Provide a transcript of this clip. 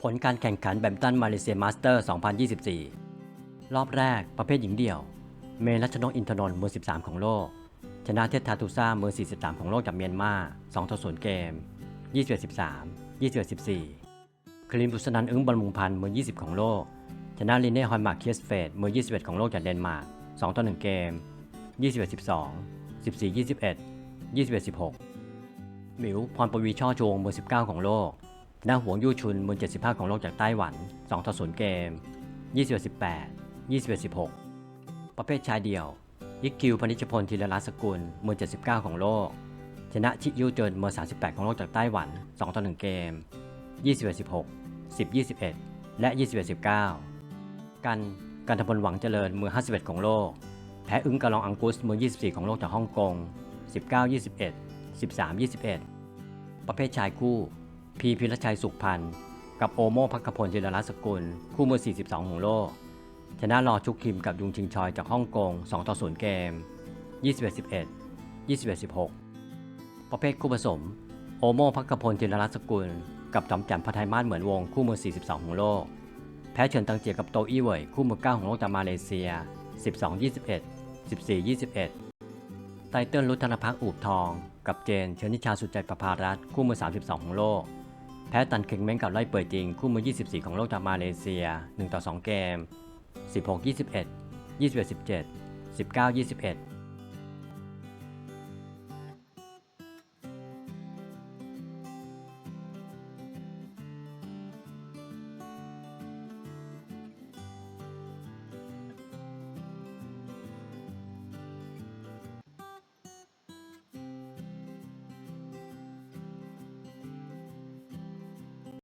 ผลการแข่งขันแบดมินตันมาเลเซียมาสเตอร์ 2024 รอบแรกประเภทหญิงเดี่ยว เมรัชนกอินทนนท์มือ 13 ของโลก ชนะเทศทาตูซ่ามือ 43 ของโลกจากเมียนมา2ต่อ0เกม 21 13 21 14 คลินบุษนันอึ้งบอลมุงพันธ์มือ 20 ของโลก ชนะลินเน่ฮอยมาร์เคียสเฟดมือ 21 ของโลกจากเดนมาร์ก2ต่อ1เกม 21 12 14 21 21 16 หมิวพรปวีช่อจวงมือ 19 ของโลก ชนะหวงยู่ชุนมือ75 ของโลกจากไต้หวัน 2 ต่อ 0 เกม 21 18 21 16 ประเภทชายเดี่ยว ยิกคิวพนิชพลธีรรัตน์สกุลมือ79 ของโลก ชนะชิยูเจินมือ38 ของโลกจากไต้หวัน 2 ต่อ 1 เกม 21 16 10 21 และ 21 19 กันกันทพลหวังเจริญมือ51 ของโลก แพ้อึ้งกะลองอังกุสมือ24 ของโลกจากฮ่องกง 19 21 13 21 ประเภทชายคู่ พีพิรชัยสุขพันธ์กับโอโมพักขพลจิรรัตน์สกุล คู่มือ 42 ของโลก ชนะรอชุกคิมกับยุงชิงชอยจากฮ่องกง 2 ต่อ 0 เกม 21 11 21 16 ประเภทคู่ผสม โอโมพักขพลจิรรัตน์สกุล กับจอมแจ่มพัทยมาศเหมือนวง คู่มือ 42 ของโลก แพ้เฉินตังเจียกับโตอี้เหวยคู่มือ 9 ของโลกจากมาเลเซีย 12 21 14 21 ไตเติ้ลรุทธนพักษ์อูบทอง กับเจน เชนิชาสุดใจประภารัตคู่มือ 32 ของโลก แพ้ตันเคิงเม้งกับไล่เปิดจริง คู่มือ 24 ของโลกจากมาเลเซีย 1 ต่อ 2 เกม 16 21 21 17 19 21